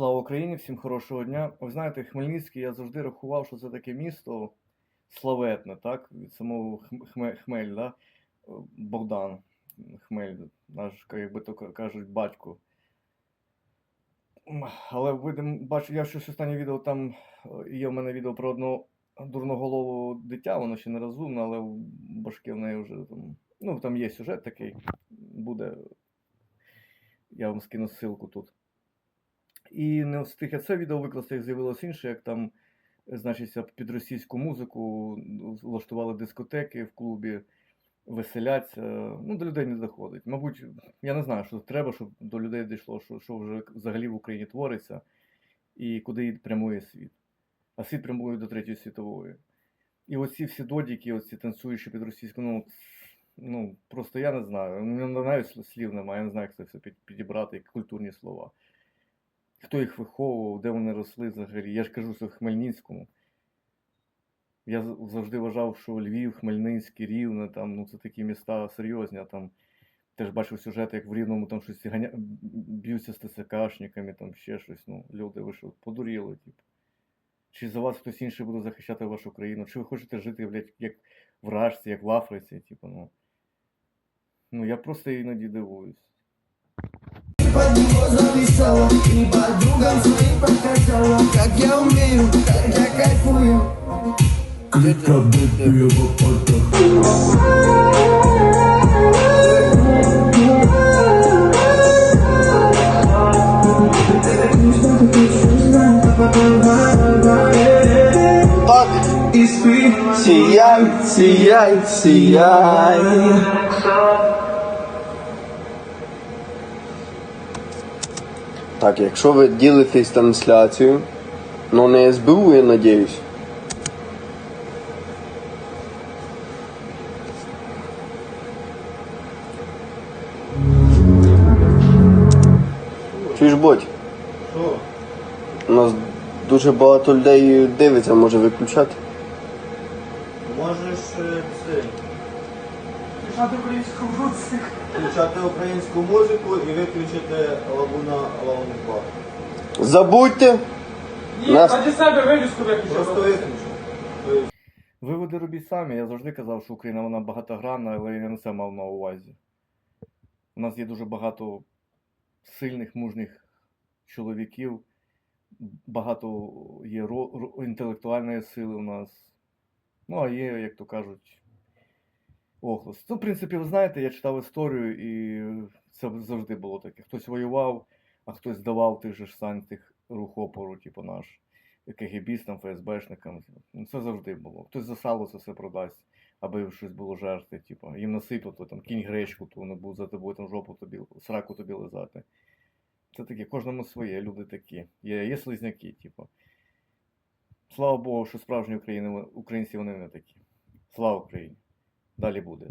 Слава Україні, всім хорошого дня. Ви знаєте, Хмельницький я завжди рахував, що це таке місто славетне, так? Від самого Хме- Хмель, да? Е, Богдан Хмель, наш, як би то кажуть, батько. Але видим, бачу, я щось останнє відео там е, є в мене відео про одного дурноголового дитя, воно ще не розумне, але в башки в неї вже там. Ну, там є сюжет такий, буде. Я вам скину ссылку тут. І не встиг я це відео викласти, як з'явилось інше, як там, е, значиться, під російську музику ну, влаштували дискотеки в клубі, веселяться. Ну, до людей не доходить. Мабуть, я не знаю, що треба, щоб до людей дійшло, що, що вже взагалі в Україні твориться і куди прямує світ. А світ прямує до Третьої світової. І оці всі додіки, оці танцюючі під російську, ну, ну просто я не знаю. Навіть слів немає, я не знаю, як це все підібрати, як культурні слова хто їх виховував, де вони росли взагалі. Я ж кажу, що в Хмельницькому. Я завжди вважав, що Львів, Хмельницький, Рівне, там, ну, це такі міста серйозні, а там теж бачив сюжет, як в Рівному там щось ганя... б'ються з ТСКшниками, там ще щось. Ну, люди, ви що, подуріли, типу. Чи за вас хтось інший буде захищати вашу країну? Чи ви хочете жити, блядь, як в Рашці, як в Африці, типу, ну. Ну, я просто іноді дивуюсь. Своим показала Как я умею, как я кайфую Клітка битує в опортах. И спи, сияй, сияй, сияй Так, якщо ви ділитесь трансляцією, ну не СБУ, я надіюсь. Чуєш, боть? Що? У нас дуже багато людей дивиться, може виключати. Можеш е, це, Включати українську музику включати українську музику і виключити Лагуна Лаунпа. Забудьте! Ні, Нас- раді себе вивіску Просто. Виводи робіть самі. Я завжди казав, що Україна вона багатогранна, але я не це мав на увазі. У нас є дуже багато сильних, мужніх чоловіків, багато є ро- ро- інтелектуальної сили у нас. Ну, а є, як то кажуть, охлос. Ну, в принципі, ви знаєте, я читав історію, і це завжди було таке. Хтось воював, а хтось давав тих же ж сань тих рух опору, типу наш КГБістам, ФСБшникам. Ну, це завжди було. Хтось за сало це все продасть, аби щось було жерти. Типу. Їм насипав, то там кінь гречку, то вони будуть за тобою там жопу тобі, сраку тобі лизати. Це таке, кожному своє, люди такі. Є, є слизняки, типу. Слава Богу, що справжні України, українці вони не такі. Слава Україні! Далі буде.